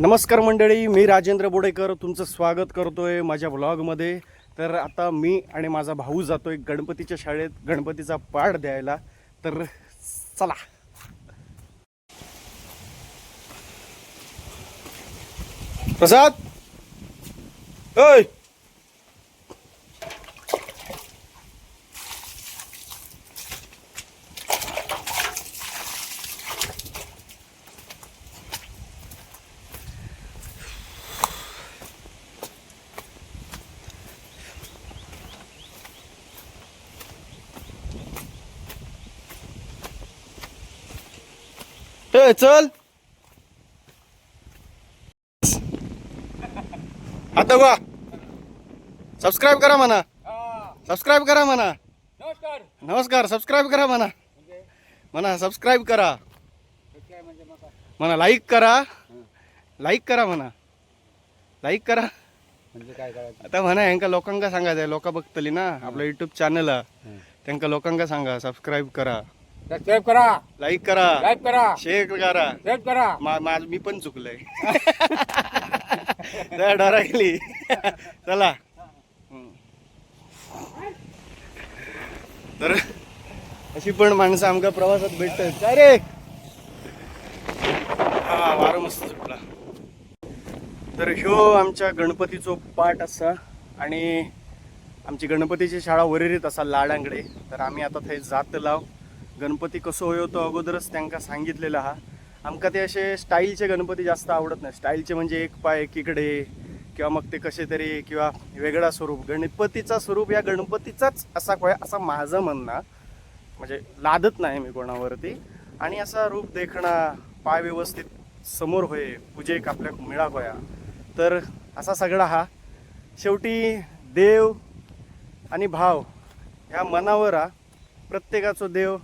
नमस्कार मंडळी मी राजेंद्र बोडेकर तुमचं स्वागत करतोय माझ्या व्लॉगमध्ये. तर आता मी आणि माझा भाऊ जातोय गणपतीच्या शाळेत गणपतीचा पाठ द्यायला. तर चला. प्रसाद! ओय! ए चल. आता बा सबस्क्राईब करा म्हणा. सबस्क्राईब करा म्हणा. नमस्कार. नमस्कार सबस्क्राईब करा म्हणा. म्हणा सबस्क्राईब करा. म्हणजे मग म्हणा लाईक करा. लाईक करा म्हणा. लाईक करा. म्हणजे काय करायचं? आता म्हणा ह्यांका लोकांका सांगायचं लोक बघतली ना आपलं युट्यूब चॅनल त्यांका लोकांका सांगा सबस्क्राईब करा. सबस्क्राईब करा. लाईक करा. लाईक करा. शेअर करा. शेअर करा. मा माझ मी पण चुकलंय. जरा डरा गेली. चला. हम्म. तर अशी पण माणसं आमका प्रवासात भेटतात. काय रे हा वारो मस्त सुटला तर ह्यो आमच्या गणपतीचो पाठ असा आणि आमची गणपतीची शाळा वरेरीत असा लाडांकडे तर आम्ही आता थंय जात लाव. गणपती कसो होयो तो अगोदरच त्यांका सांगितलेलं हा. आमका ते असे स्टाईलचे गणपती जास्त आवडत नाही. स्टाईलचे म्हणजे एक पाय एकीकडे किंवा मग ते कसे तरी किंवा वेगळा स्वरूप. गणपतीचा स्वरूप या गणपतीचाच असा काय असा माझं म्हणणं. म्हणजे लादत नाही मी कोणावरती. आणि असा रूप देखणा पाय व्यवस्थित समोर होय पूजेक आपल्या मिळा होया. तर असा सगळा हा. शेवटी देव आणि भाव ह्या मनावर हा. प्रत्येकाचो देव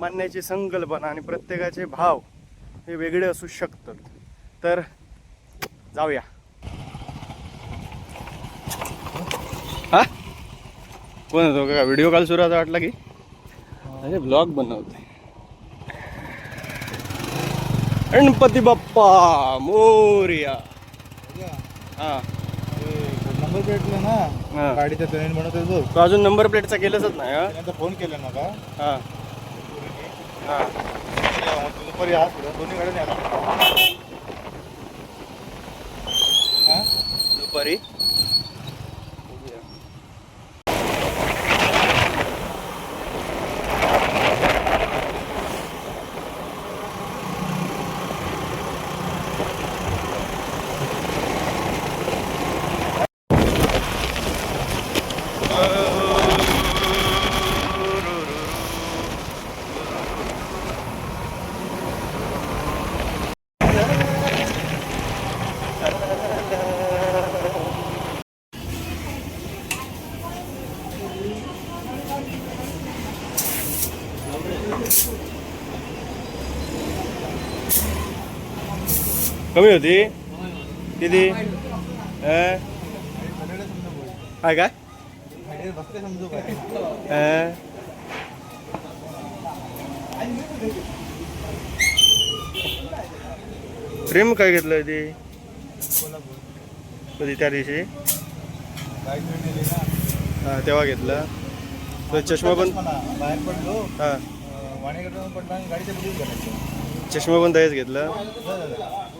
मानण्याची संकल्पना आणि प्रत्येकाचे भाव हे वेगळे असू शकतात. तर जाऊया. हा? कोण होतो का व्हिडिओ कॉल सुरू वाटला की? अरे ब्लॉग बनवते गणपती बाप्पा मोर्या. हा. नंबर प्लेटला ना. गाडीचा पेमेंट आहे बघ तो अजून नंबर प्लेटचा केलंच नाही हा? फोन केला ना का हा. दुपारी? आज पुढं दोन्ही गाड्या नाही हा दुपारी कमी होती? किती? काय काय समजू काय? अं? प्रेम काय घेतलं ती कधी त्या दिवशी. हा तेव्हा घेतलं. तो चष्मा पण बाहेर पडलो हा पडला आणि गाडीच्या चष्मा पण तयाच घेतलं.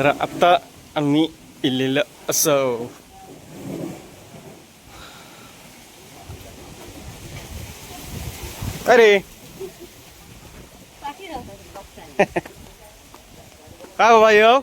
तर आत्ता आम्ही इलेलं असं अरे काय बाबा येऊ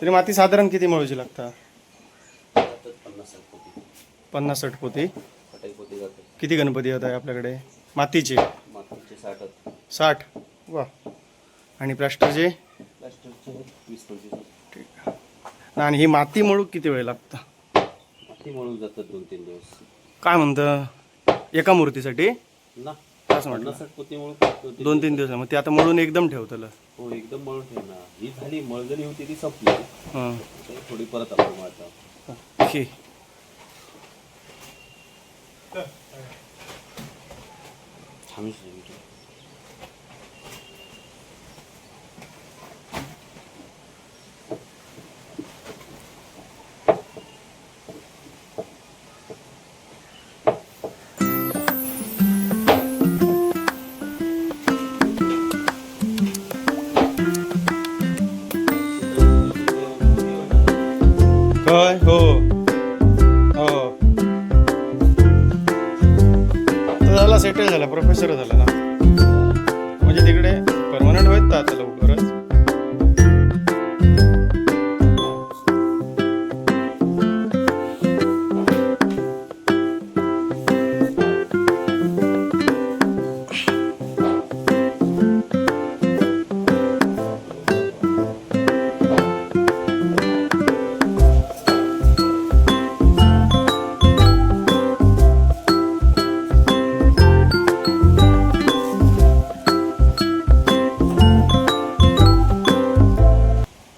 तरी माती साधारण किती मळूची लागता? जातात पन्नास साठ पोती. किती गणपती होत आहे आपल्याकडे? मातीचे? साठ. वा. आणि प्लास्टरचे? ठीक. आणि ही माती मळू किती वेळ लागतं? जातात दोन तीन दिवस काय म्हणतं? एका मूर्तीसाठी? ना. दोन तीन दिवस मग ते आता मळून एकदम ठेवतलं. हो एकदम मळून ठेव ना. ही झाली मळजणी होती ती संपली. हां. थोडी परत आपण मळतो. ओके.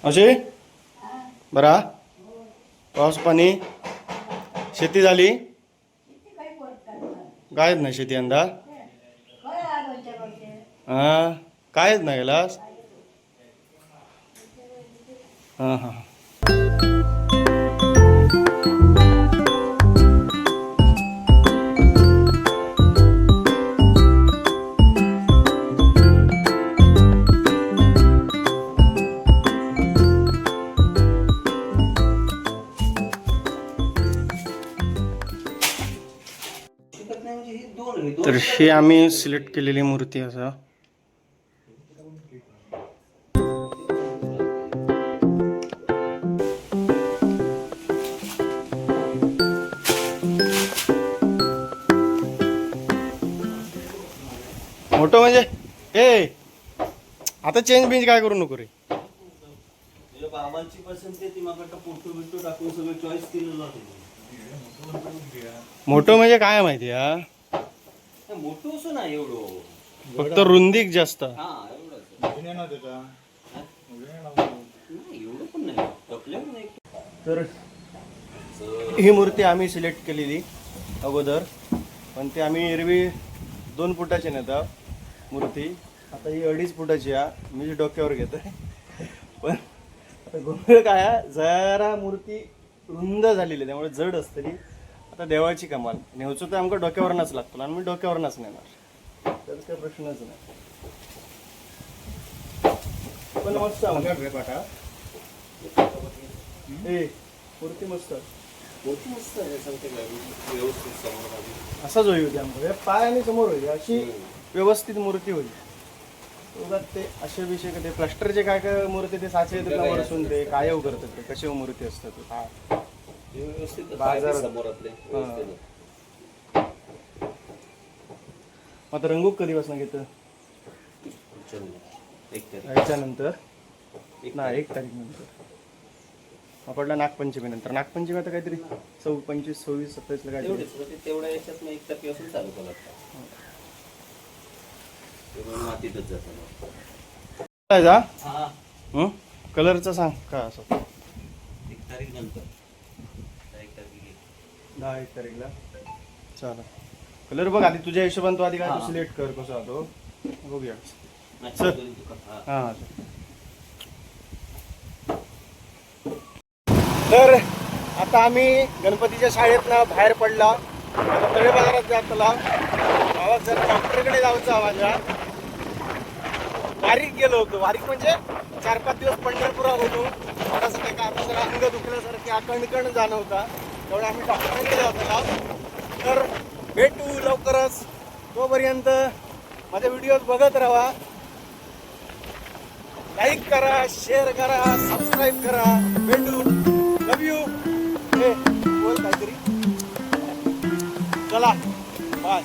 असे बरा. पाऊस पाणी. शेती झाली? कायच नाही शेती यंदा. हां. कायच नाही गेलास हां हां. तर ही आम्ही सिलेक्ट केलेली मूर्ती असा. मोठं म्हणजे? ए आता चेंज बिंज काय करू नको रे. बाबांची पसंत आहे ती मागं फोटो बिटो टाकून सगळं चॉईस केलेलं होतं मोठं म्हणजे काय माहिती हा मोठं असं नाही एवढं. फक्त रुंदीक जास्त. हा एवढंच. घेऊन ये ना त्याचा नाही एवढं पण नाही. टपल्या पण नाही. तर ही मूर्ती आम्ही सिलेक्ट केलेली अगोदर. पण ती आम्ही एरवी दोन फुटाची नेता मूर्ती. आता ही अडीच फुटाची आहे. मी जी डोक्यावर घेतोय. पण आता गोंधळ काय आहे, जरा मूर्ती रुंद झालेली आहे. त्यामुळे जड असतली आता देवाची कमाल. नेवचो तर आमका डोक्यावरनच लागतो. आणि मी डोक्यावरनच नेणार. तर काही प्रश्नच नाही. पण मस्त आहे. रे पाटा ए मूर्ती मस्त. मस्त आहे. सांगते व्यवस्थित समोर. असाच होई होती आमच्या पाय आणि समोर होई अशी व्यवस्थित मूर्ती होई उगाच ते असे विषय का ते प्लास्टरचे काय काय मूर्ती ते साचे येतात ना वरसून ते काय करतात ते? कसे मूर्ती असतात व्यवस्थित असं बाजारात. आहे समोरातले व्यवस्थित. आहे. मग आता रंगूक कधी घेतं महिन्यात. एक याच्यानंतर? एक ना एक तारीख नंतर आपला नागपंचमी नंतर नागपंचमी आता काहीतरी चौ पंचवीस सव्वीस सत्तावीसला काय तेवढेच मग ते तेवढ्या याच्यात मग एक तारखेपासून चालू. ते मग मातीतच जातं मग. जा? हा. कलरचं सांग. का असं? एक तारीख नंतर आता एक तारीख गेली. दहा एक तारीखला. चालेल. कलर बघ आधी तुझ्या हिशोबाने तू आधी काय. सिलेक्ट कर कसं होतो बघूया. चल. हा. तर आता आम्ही गणपतीच्या शाळेतनं बाहेर पडला. आता तळे बाजारात जातला. गावात जर डॉक्टरकडे जायचा माझ्या वारीक गेलो होतो. वारीक म्हणजे चार पाच दिवस पंढरपुरा होतो. थोडासा काही काय आपल्याला अंग दुखल्यासारखे कणकण जाणवता. तेवढ्या आम्ही डॉक्टरने तर भेटू लवकरच. तोपर्यंत माझे व्हिडिओज बघत राहा. लाईक करा शेअर करा सबस्क्राईब करा. भेटू. लव यू हे बोल काहीतरी. चला. बाय